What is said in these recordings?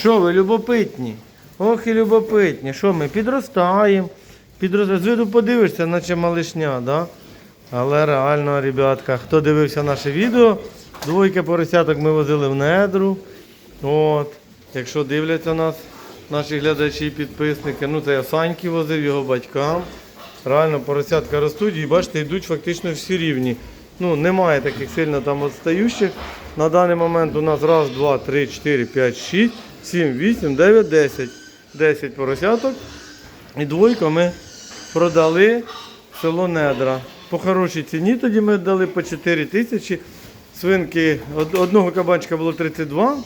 Що ви, любопитні? Ох і любопитні. Що ми підростаємо. Підростаємо. З виду подивишся, наче малишня, да? Але реально, ребятка, хто дивився наше відео, двойка поросяток ми возили в недру. От. Якщо дивляться нас, наші глядачі і підписники, ну це я Саньки возив його батькам. Реально поросятка ростуть і бачите, йдуть фактично всі рівні. Ну, немає таких сильно там відстаючих. На даний момент у нас раз, два, три, чотири, п'ять, шість, сім, вісім, дев'ять, десять. Десять поросяток. І двойку ми продали село Недра. По хорошій ціні тоді ми дали по 4 тисячі. Свинки, одного кабанчика було 32,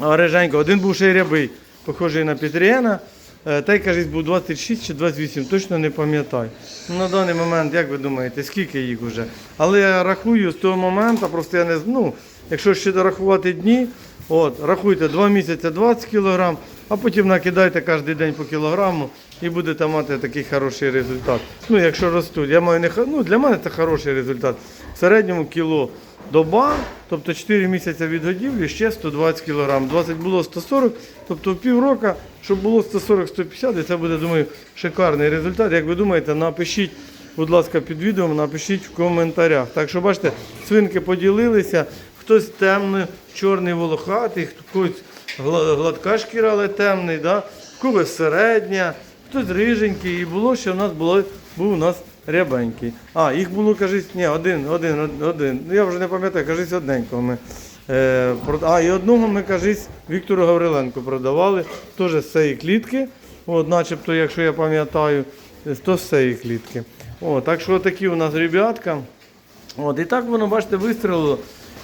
а реженька, один був ще й рябий, похожий на Петрієна. Е, Та й кажуть, був 26 чи 28, точно не пам'ятаю. На даний момент, як ви думаєте, скільки їх вже? Але я рахую з того моменту, просто я не ну, якщо ще рахувати дні, от, рахуйте 2 місяці 20 кг, а потім накидайте кожен день по кілограму і будете мати такий хороший результат. Ну, якщо ростуть, я маю не ну, для мене це хороший результат. В середньому кіло доба, тобто 4 місяці від годівлі, ще 120 кг. 20 було 140, тобто півроку, щоб було 140-150, і це буде, думаю, шикарний результат. Як ви думаєте, напишіть, будь ласка, під відео, напишіть в коментарях. Так що, бачите, свинки поділилися, хтось темний, чорний волохатий, хтось гладка шкіра, але темний, да? когось середня, хтось риженький. І було, що в нас було, був у нас рябенький. А, їх було, кажись, ні, один, один, один. Ну я вже не пам'ятаю, кажись, одненького ми. Е, а, і одного ми, кажись, Віктору Гавриленку продавали, теж з цієї клітки. От, начебто, якщо я пам'ятаю, то з цієї клітки. О, так що такі у нас ребятка. От, і так воно, бачите, вистрілило.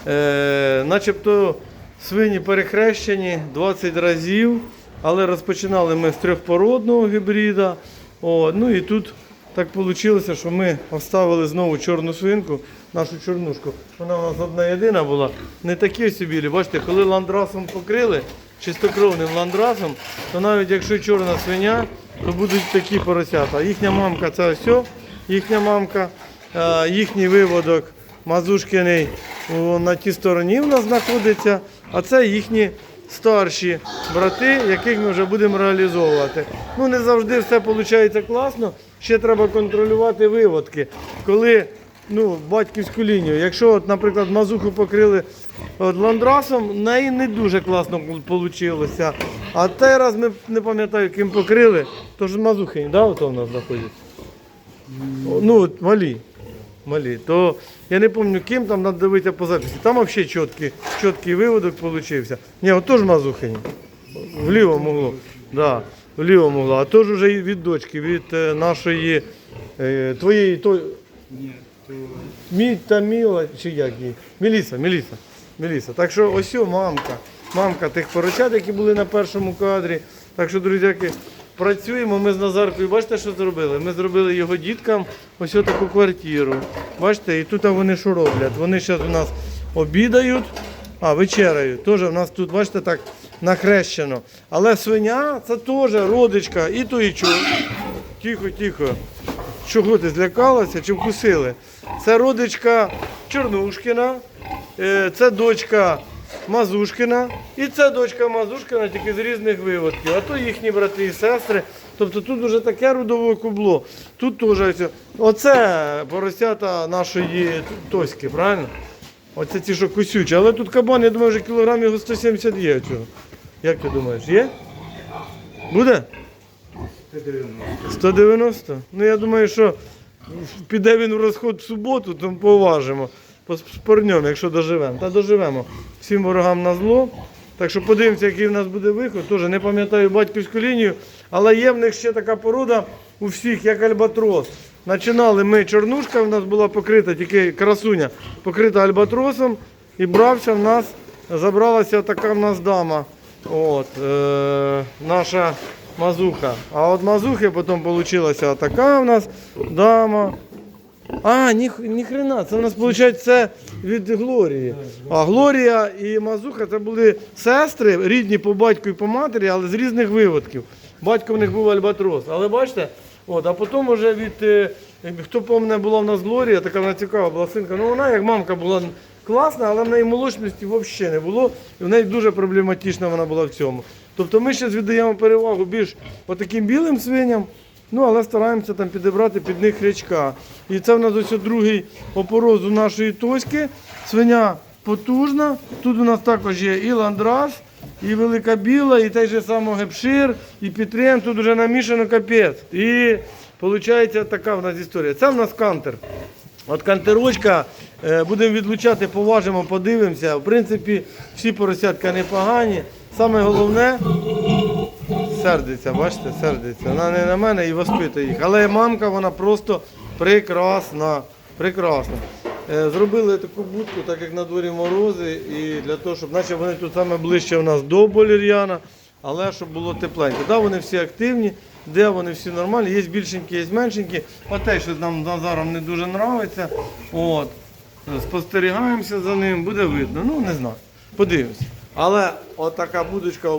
Е, начебто свині перехрещені 20 разів, але розпочинали ми з трьохпородного гібрида. О, ну і тут так вийшло, що ми оставили знову чорну свинку, нашу чорнушку. Вона у нас одна єдина була. Не такі собі, білі. бачите, коли ландрасом покрили, чистокровним ландрасом, то навіть якщо чорна свиня, то будуть такі поросята. Їхня мамка це все, їхня мамка, е, їхній виводок Мазушкиний на тій стороні в нас знаходиться, а це їхні старші брати, яких ми вже будемо реалізовувати. Ну не завжди все виходить класно. Ще треба контролювати виводки. Коли ну, батьківську лінію, якщо, от, наприклад, мазуху покрили от, ландрасом, неї не дуже класно вийшло. А той раз ми не пам'ятаю, ким покрили, то ж мазухи, да, ото в нас знаходиться. Ну, от малі. Малі. То я не пам'ятаю, ким там треба дивитися по записі. Там взагалі чіткий, чіткий виводок вийшов. Ні, от теж мазухині. В лівому углу. Да, в лівому углу. А теж вже від дочки, від е, нашої е, твоєї. Мі та Міла, чи як її? Міліса, Міліса. Міліса. Так що ось мамка. Мамка тих поросят, які були на першому кадрі. Так що, друзяки, працюємо. Ми з Назаркою, бачите, що зробили? Ми зробили його діткам ось таку квартиру. Бачите, і тут вони що роблять? Вони зараз у нас обідають, а вечеряють. Теж у нас тут, бачите, так нахрещено. Але свиня це теж родичка і то, і чого. Тихо, тихо. Чого ти злякалася чи вкусили? Це родичка Чорнушкіна, е, це дочка Мазушкіна і це дочка Мазушкіна, тільки з різних виводків. А то їхні брати і сестри. Тобто тут вже таке родове кубло. Тут теж. Оце поросята нашої Тоськи, правильно? Оце ті, що кусючі. Але тут кабан, я думаю, вже кілограмів 170 є цього. Як ти думаєш, є? Буде? 190? Ну я думаю, що піде він в розход в суботу, то поважимо. Поспорньому, якщо доживемо. Та доживемо. Всім ворогам на зло. Так що подивимося, який в нас буде виход. Тоже не пам'ятаю батьківську лінію, але є в них ще така порода у всіх, як альбатрос. Починали ми, чорнушка в нас була покрита, тільки красуня, покрита альбатросом. І брався в нас, забралася така в нас дама. От, е, наша мазуха. А от мазухи потім вийшла така в нас дама. А, ні, ні хрена, це у нас виходить це від Глорії. А Глорія і Мазуха це були сестри, рідні по батьку і по матері, але з різних виводків. Батько в них був альбатрос. Але бачите, от, а потім вже від, е, хто пам'ятає, була в нас Глорія, така вона цікава була синка. Ну вона як мамка була класна, але в неї молочності взагалі не було. І в неї дуже проблематична вона була в цьому. Тобто ми ще віддаємо перевагу більш отаким білим свиням, ну але стараємося там підібрати під них рячка. І це в нас ось другий опороз у нашої тоськи. Свиня потужна. Тут у нас також є і ландрас, і велика біла, і той же самий гепшир, і підтрем. Тут вже намішано капець. І виходить така в нас історія. Це в нас кантер. От кантерочка, е, будемо відлучати, поважимо, подивимося. В принципі, всі поросятка непогані. Саме головне, сердиться, бачите, сердиться. Вона не на мене і воспитує їх. Але мамка, вона просто прекрасна. Прекрасна. Е, Зробили таку будку, так як на дворі морози, і для того, щоб наче вони тут саме ближче у нас до болір'яна, але щоб було тепленько. Да, вони всі активні, де вони всі нормальні, є більшенькі, є меншенькі. А те, що нам Назаром не дуже подобається, спостерігаємося за ним, буде видно. Ну, не знаю. Подивимося. Але отака будочка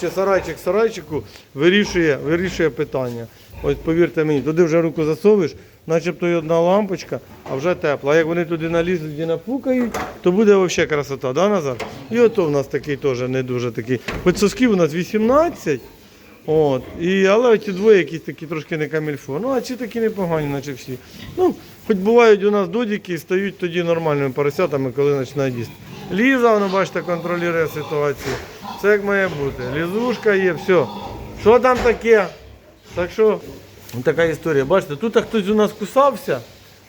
чи сарайчик сарайчику вирішує, вирішує питання. Ось повірте мені, туди вже руку засовуєш, начебто й одна лампочка, а вже тепла. А як вони туди налізуть і напукають, то буде взагалі красота, да, Назар? І ото в нас такий теж не дуже такий. Хоч сосків у нас 18. От. І, але ці двоє якісь такі трошки не камільфо. Ну, а ці такі непогані, наче всі. Ну, хоч бувають у нас додіки і стають тоді нормальними поросятами, коли починають їсти. Ліза, воно, бачите, контролює ситуацію. Все як має бути. Лізушка є, все. Що там таке? Так що, така історія. Бачите, тут хтось у нас кусався,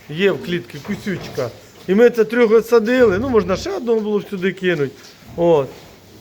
є в клітці кусючка. І ми це трьох відсадили. Ну, можна ще одного було сюди кинути. От.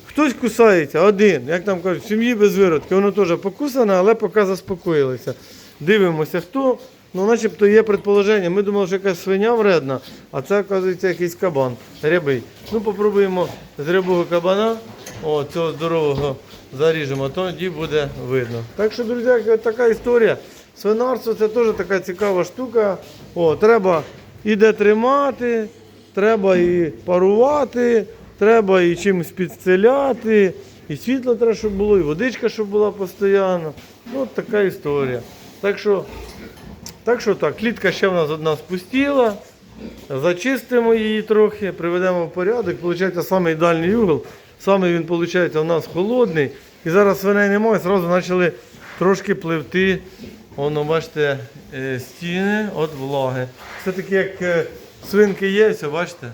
Хтось кусається, один, як там кажуть, в сім'ї без виродки, воно теж покусане, але поки заспокоїлися. Дивимося, хто. Ну, начебто є предположення. Ми думали, що якась свиня вредна, а це, оказується, якийсь кабан рябий. Ну, попробуємо з рябого кабана, о, цього здорового заріжемо, тоді буде видно. Так що, друзі, така історія. Свинарство це теж така цікава штука. О, треба і де тримати, треба і парувати, треба і чимось підстеляти, і світло треба, щоб було, і водичка, щоб була постійно. Ну, от така історія. Так що, так що так, клітка ще в нас одна спустіла. Зачистимо її трохи, приведемо в порядок. Получається самий дальній угол. Саме він виходить, у нас холодний. І зараз свиней немає, зразу почали трошки пливти. Воно, бачите, е, стіни від влаги. Все таки, як е, свинки є, все, бачите?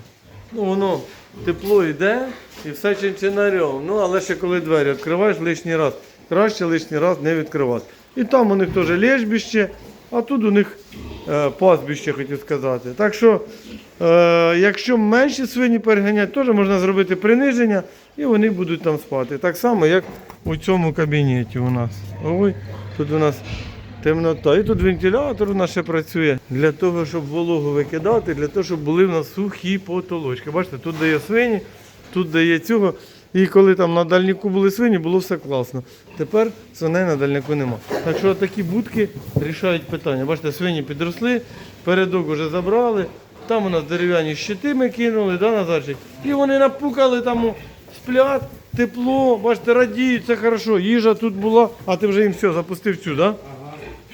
Ну, воно тепло йде і все чинчинарем. Ну, але ще коли двері відкриваєш лишній раз, краще лишній раз не відкривати. І там у них теж лежбище, а тут у них е, пастбище, хотів сказати. Так що, е, якщо менші свині переганяти, теж можна зробити приниження і вони будуть там спати. Так само, як у цьому кабінеті у нас. Ой, тут у нас темнота. І тут вентилятор у нас ще працює для того, щоб вологу викидати, для того, щоб були в нас сухі потолочки. Бачите, тут дає свині, тут дає цього. І коли там на дальніку були свині, було все класно. Тепер свиней на дальніку нема. Так що такі будки рішають питання. Бачите, свині підросли, передок вже забрали. Там у нас дерев'яні щити ми кинули, да, Назарчик? І вони напукали там о, сплять, тепло, бачите, радіють, це хорошо. Їжа тут була, а ти вже їм все, запустив цю, да?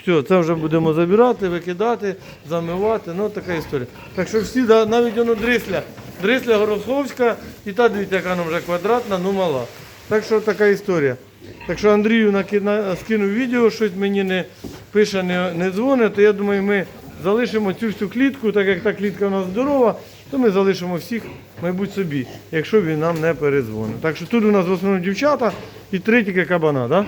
Все, це вже будемо забирати, викидати, замивати. Ну, така історія. Так що всі, навіть воно дрисля. Дрисля Гороховська, і та дивіться, яка вона вже квадратна, ну мала. Так що така історія. Так що Андрію наки- на- скинув відео, щось мені не пише, не, не дзвонить, то я думаю, ми залишимо цю всю клітку, так як та клітка у нас здорова, то ми залишимо всіх, мабуть, собі, якщо він нам не передзвонить. Так що тут у нас в основному дівчата і три тільки кабана, так? Да?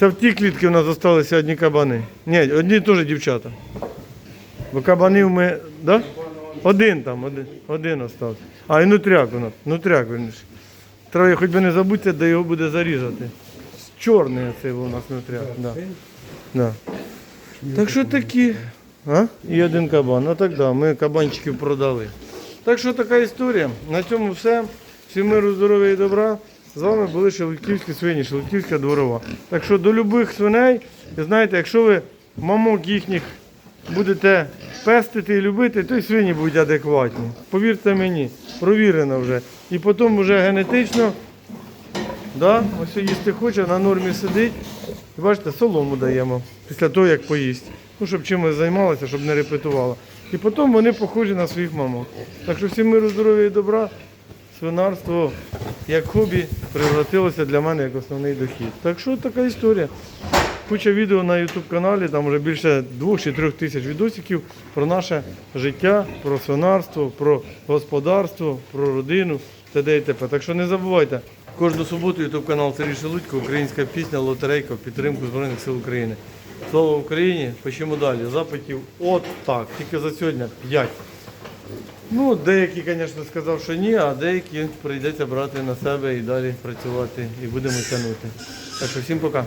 Це в ті клітки у нас залишилися одні кабани. Ні, одні теж дівчата. Бо кабанів ми. Да? Один там, один, один остався. А, і нутряк у. Нутряк верніше. Треба, хоч би не забудьте, де його буде зарізати. Чорний цей у нас нутряк. Да. Да. Так що такі. А? І один кабан. Ну так да, ми кабанчиків продали. Так що така історія. На цьому все. Всім миру, здоров'я і добра. З вами були Шелудьківські свині, Шелудьківська дворова. Так що до любих свиней, знаєте, якщо ви мамок їхніх будете пестити і любити, то й свині будуть адекватні. Повірте мені, провірено вже. І потім вже генетично, да, ось їсти хоче, на нормі сидить. Бачите, солому даємо після того, як поїсть. Ну, щоб чимось займалася, щоб не репетувала. І потім вони похожі на своїх мамок. Так що всім миру, здоров'я і добра. свинарство як хобі превратилося для мене як основний дохід. Так що така історія. Куча відео на YouTube каналі, там вже більше двох чи трьох тисяч відосиків про наше життя, про свинарство, про господарство, про родину т.д. і т.п. Так що не забувайте, кожну суботу YouTube канал Сергій Шелудько, українська пісня, лотерейка в підтримку Збройних сил України. Слава Україні! Пишімо далі. Запитів от так. Тільки за сьогодні 5. Ну, деякі, звісно, сказав, що ні, а деякі прийдеться брати на себе і далі працювати і будемо тягнути. Так що всім пока.